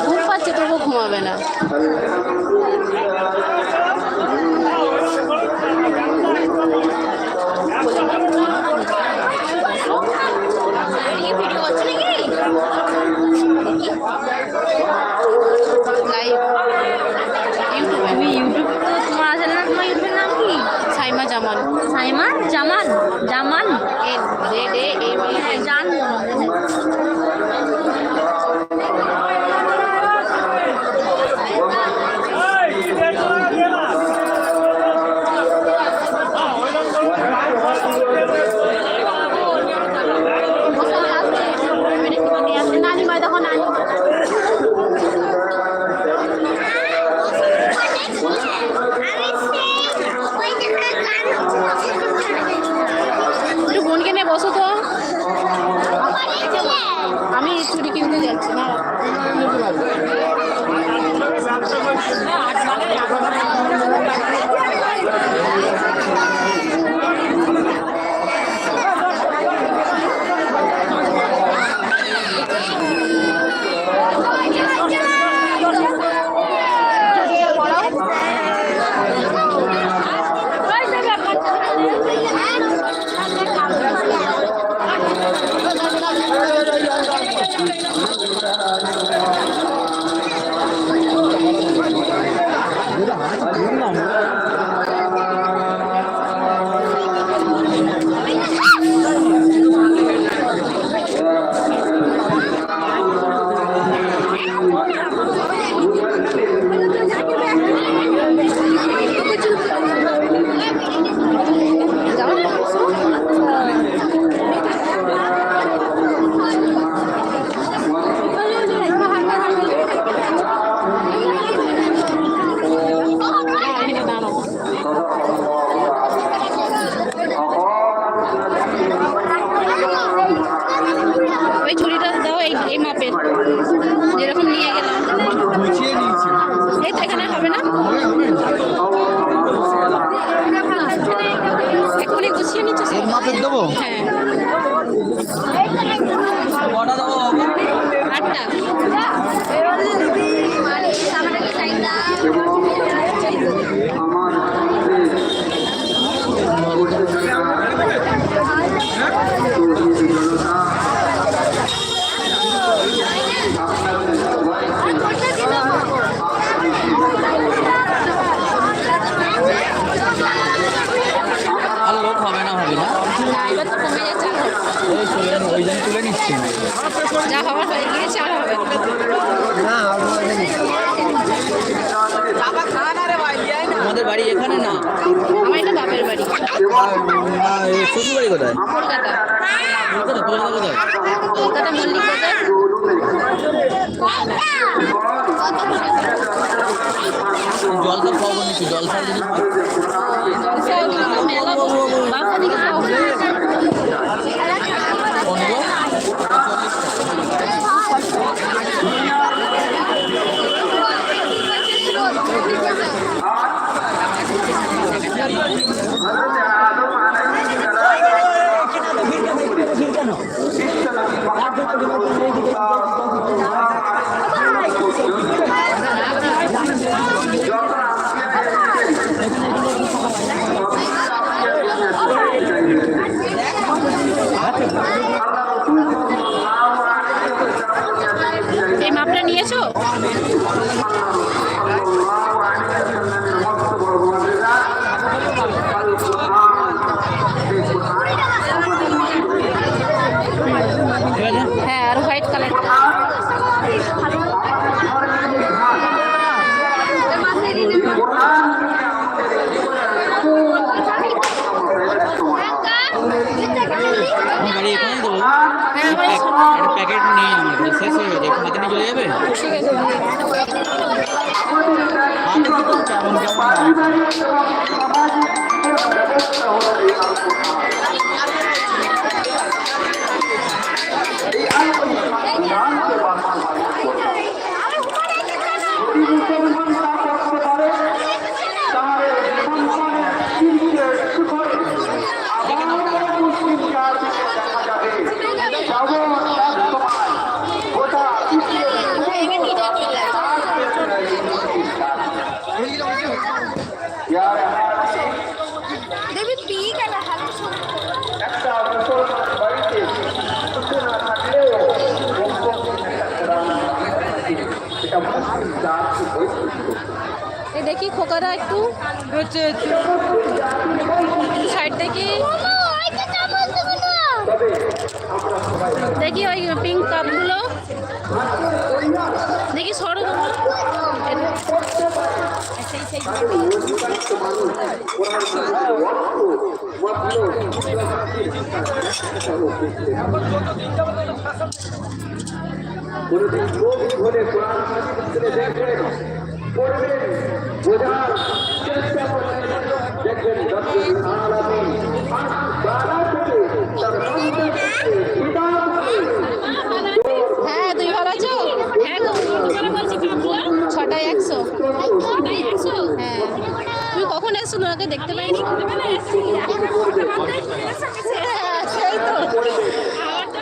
ঘুম পাচ্ছে তবু ঘুমাবে না। জামান। সাইমা জামান জামান? এ এ হ্যাঁ এখানে হবে না? এখানে গুছিয়ে নিচ্ছ। হ্যাঁ কটা দেবো আটটা আর লোক হবে না হবে না না এবার তো কমে যাচ্ছে আর হবে না। ওই চলে ওই জন্য তুলে নিচ্ছি যা হয়ে গিয়েছে আর হবে আমাদের বাড়ি এখানে না? আমার এটা বাপের বাড়ি। শ্বশুর বাড়ি কোথায়? কলকাতা কলকাতা কোথায়? কলকাতা মল্লিক বাজার। খবর নিচ্ছি জলসা বাসা দিকে যাও পনেরো এই মাপটা নিয়েছো ঠিক আছে হ্যাঁ আর হোয়াইট কালার আমার বাড়ি এখানে দেবো হ্যাঁ আমার এই প্যাকেট নেই আমার কাছে, শেষ হয়ে গেছে একটু চলে যাবে ঠিক আছে হাতে কি করছে এমন কেমন খোকারা একটু সাইড থেকে দেখি ওই পিঙ্ক কাপগুলো দেখি সরো কোনদিন হলে কোরআন হাদিসে দেখবেন পড়বেন বোঝার চেষ্টা দেখবেন থেকে তার হ্যাঁ তুই ভালো আছো? হ্যাঁ গো ছটায় একশো। হ্যাঁ। তুমি কখন এসছো? ওনাকে দেখতে পাইনি। হ্যাঁ, সেই তো।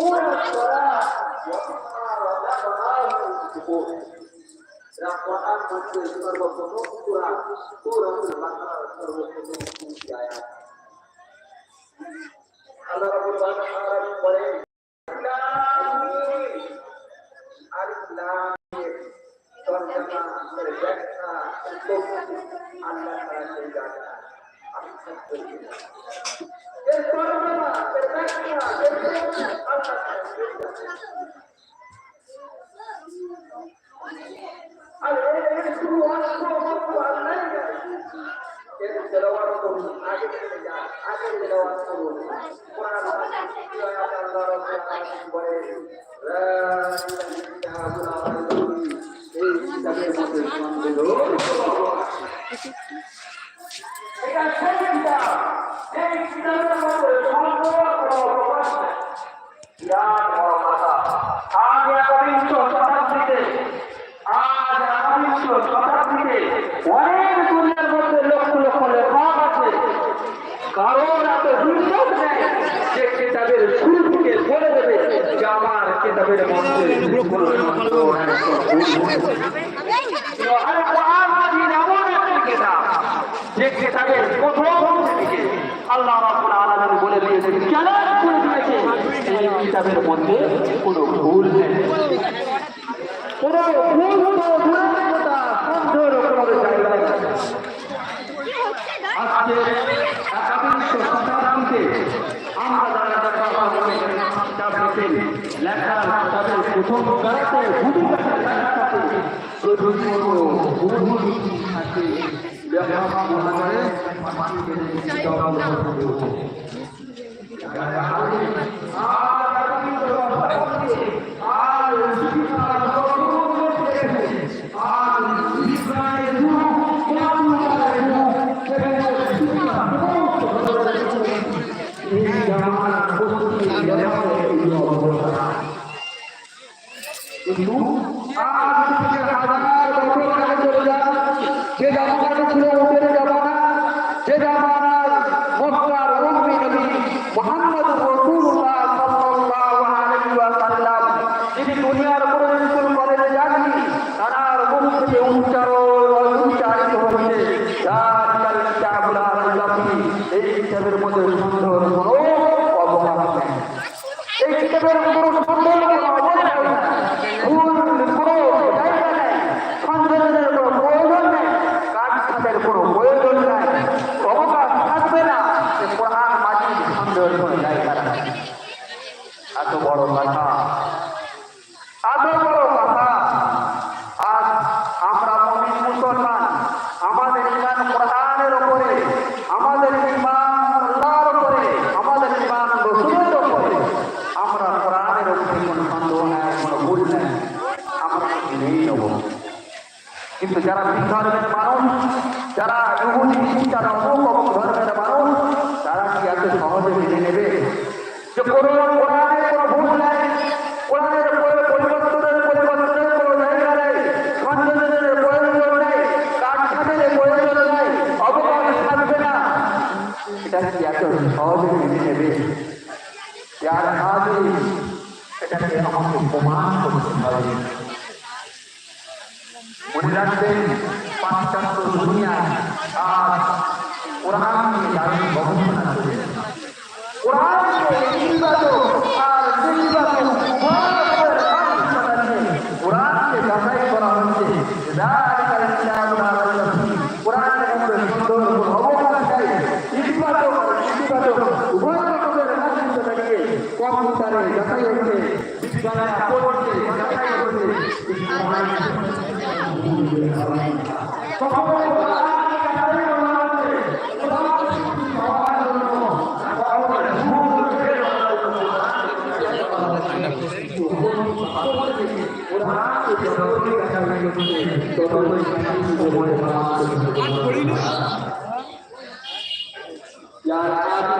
يقيمون الصلاة ومما Allah Allah যে কিতাবের প্রথম আল্লাহ রাব্বুল আলামিন বলে দিয়েছেন চ্যালেঞ্জ করে দিয়েছে মধ্যে কোনো ভুল নেই কোনো ভুল যারা দেখা লেখার প্রথম ভূমিকাটা লেখাটাতে প্রচুর ভুল ভুল থাকে মনে করে কিন্তু আজ থেকে হাজার বছর আগে চলে যান যে জামানাটা ছিল ওদের জামানা যে জামানার মক্কার উম্মি নবী মুহাম্মদ রাসূলুল্লাহ সাল্লাল্লাহু আলাইহি ওয়াসাল্লাম যিনি দুনিয়ার কোনো স্কুল কলেজে যাননি তার মুখ থেকে উচ্চারণ উচ্চারিত হয়েছে যার কিতাবুল আলামিন এই কিতাবের মধ্যে সুন্দর কোনো অবকাশ নেই এই কিতাবের কোনো সুন্দর কোনো অবস্থা নেই ভুল কোনো জায়গা নেই সন্দেহের কোনো প্রয়োজন নেই কাজখাতের কোনো প্রয়োজন নেই অবকাশ থাকবে না যে কোরআন মাটির সন্দেহের কোনো জায়গা নেই এত বড় কথা এত বড় কথা আজ আমরা মমিন মুসলমান আমাদের ইমান কোরআনের উপরে আমাদের ইমান আল্লাহর উপরে আমাদের ইমান রসুলের উপরে আমরা কোরআনের উপরে কোনো সন্দেহ নাই কোনো ভুল নাই আমরা মেনে নেব কিন্তু কিন্তু যারা ভিন ধর্মের মানুষ যারা ইহুদি যারা অমুক অমুক ধর্মের মানুষ তারা কি এত সহজে মেনে নেবে যে কোনো কোরআনের কোনো ভুল নাই কোরআনের কোনো পরিবর্তনের পরিবর্তনের কোনো জায়গা নেই সংযোজনের প্রয়োজন নেই কাঠখানের প্রয়োজন নেই অবকাশ থাকবে না এটা কি এত সহজে মেনে নেবে যার আগে এটাকে আমাকে প্রমাণ করতে হবে মনে রাখবেন পাশ্চাত্য আজ কোরআন নিয়ে দারুণ গবেষণা করে কোরআনকে ইতিবাচক আর নিয়ে কোরআনকে যাচাই করা হচ্ছে লা রাইবা ফীহ। সুন্দর অবকাশ আর নেতিবাচক উভয় রকমের হচ্ছে আল্লাহ